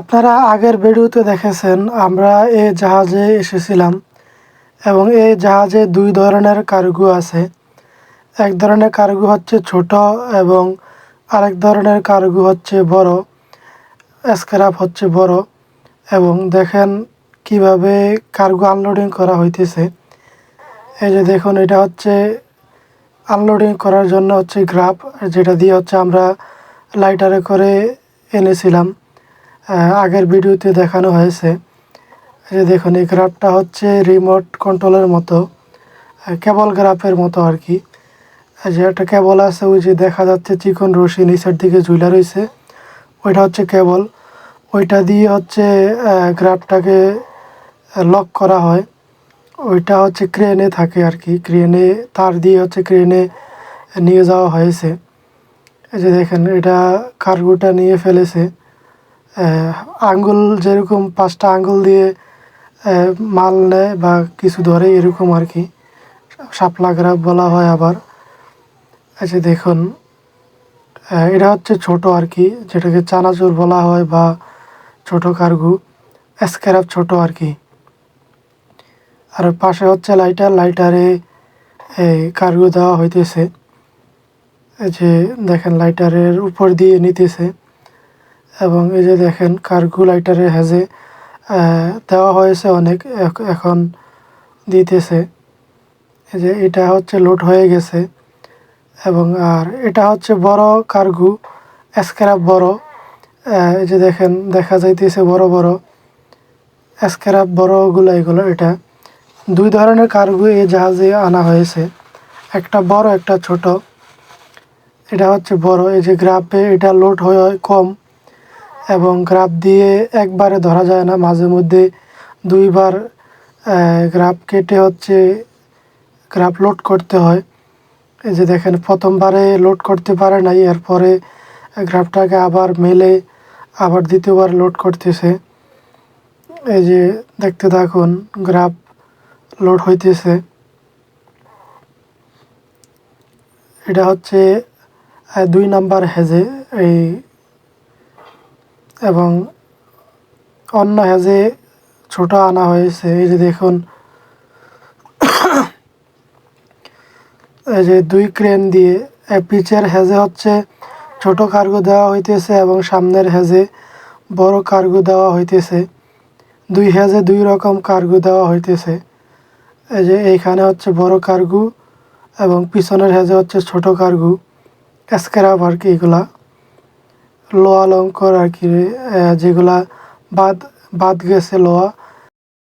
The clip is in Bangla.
আপনারা আগের ভিডিওতে দেখেছেন, আমরা এই জাহাজে এসেছিলাম এবং এই জাহাজে দুই ধরনের কার্গো আছে। এক ধরনের কার্গো হচ্ছে ছোট এবং আরেক ধরনের কার্গো হচ্ছে বড়, স্ক্র্যাপ হচ্ছে বড় এবং দেখেন কীভাবে কার্গো আনলোডিং করা হইতেছে। এই যে দেখুন, এটা হচ্ছে আনলোডিং করার জন্য হচ্ছে গ্রাফ, যেটা দিয়ে হচ্ছে আমরা লাইটারে করে এনেছিলাম। আগের ভিডিওতে দেখানো হয়েছে। যে দেখুন, এই গ্রাফটা হচ্ছে রিমোট কন্ট্রোলের মতো কেবল গ্রাফের মতো আর কি। যে একটা কেবল আছে, ওই যে দেখা যাচ্ছে চিকন রশি, নিচের দিকে ঝুলা রয়েছে। ওইটা হচ্ছে কেবল ওইটা দিয়ে হচ্ছে গ্রাফটাকে লক করা হয়। ওইটা হচ্ছে ক্রেনে থাকে আর কি ক্রেনে তার দিয়ে হচ্ছে ক্রেনে নিয়ে যাওয়া হয়েছে। এই যে দেখেন, এটা কার্গোটা নিয়ে ফেলেছে। আঙ্গুল যেরকম পাঁচটা আঙ্গুল দিয়ে মাল নেয় বা কিছু ধরে, এরকম আর কি। শাপলা গ্রাফ বলা হয় আবার। যে দেখুন। এটা হচ্ছে ছোট আর কি, যেটাকে চানাচুর বলা হয় বা ছোট কার্গু। স্ক্র্যাপ ছোট আর কি। আর পাশে হচ্ছে লাইটার, লাইটারে কার্গো দেওয়া হইতেছে। যে দেখেন, লাইটারের উপর দিয়ে নিতেছে। এবং এই যে দেখেন কার্গো লাইটারের হেজে দেওয়া হয়েছে অনেক এখন দিতেছে। এই যে এটা হচ্ছে লোড হয়ে গেছে। এবং আর এটা হচ্ছে বড় কার্গু স্ক্র্যাপ বড়। এই যে দেখেন, দেখা যাইতেছে বড় বড় স্ক্র্যাপ বড়গুলো এগুলো এটা। দুই ধরনের কার্গো এই জাহাজে আনা হয়েছে। একটা বড়, একটা ছোট। এটা হচ্ছে বড়। এই যে গ্রাফে এটা লোড হয় কম। এবং গ্রাফ দিয়ে একবারে ধরা যায় না। মাঝে মধ্যে দুইবার গ্রাফ কেটে হচ্ছে গ্রাফ লোড করতে হয়। এই যে দেখেন, প্রথমবারে লোড করতে পারে নাই, এরপরে গ্রাফটাকে আবার মেলে, আবার দ্বিতীয়বার লোড করতেছে। এই যে দেখতে থাকুন, গ্রাফ লোড হইতেছে। এটা হচ্ছে দুই নাম্বার হেজে, এই এবং অন্য হেজে ছোট আনা হয়েছে। এই যে দেখুন, এই যে দুই ক্রেন দিয়ে পিচের হেজে হচ্ছে ছোট কার্গো দেওয়া হইতেছে এবং সামনের হেজে বড় কার্গো দেওয়া হইতেছে। দুই হেজে দুই রকম কার্গো দেওয়া হইতেছে। এই যে এইখানে হচ্ছে বড় কার্গু এবং পিছনের হেজে হচ্ছে ছোট কার্গু স্ক্র্যাপ আর কি এগুলা। লোহা লঙ্কর আর কি যেগুলা বাদ বাদ গেছে লোহা।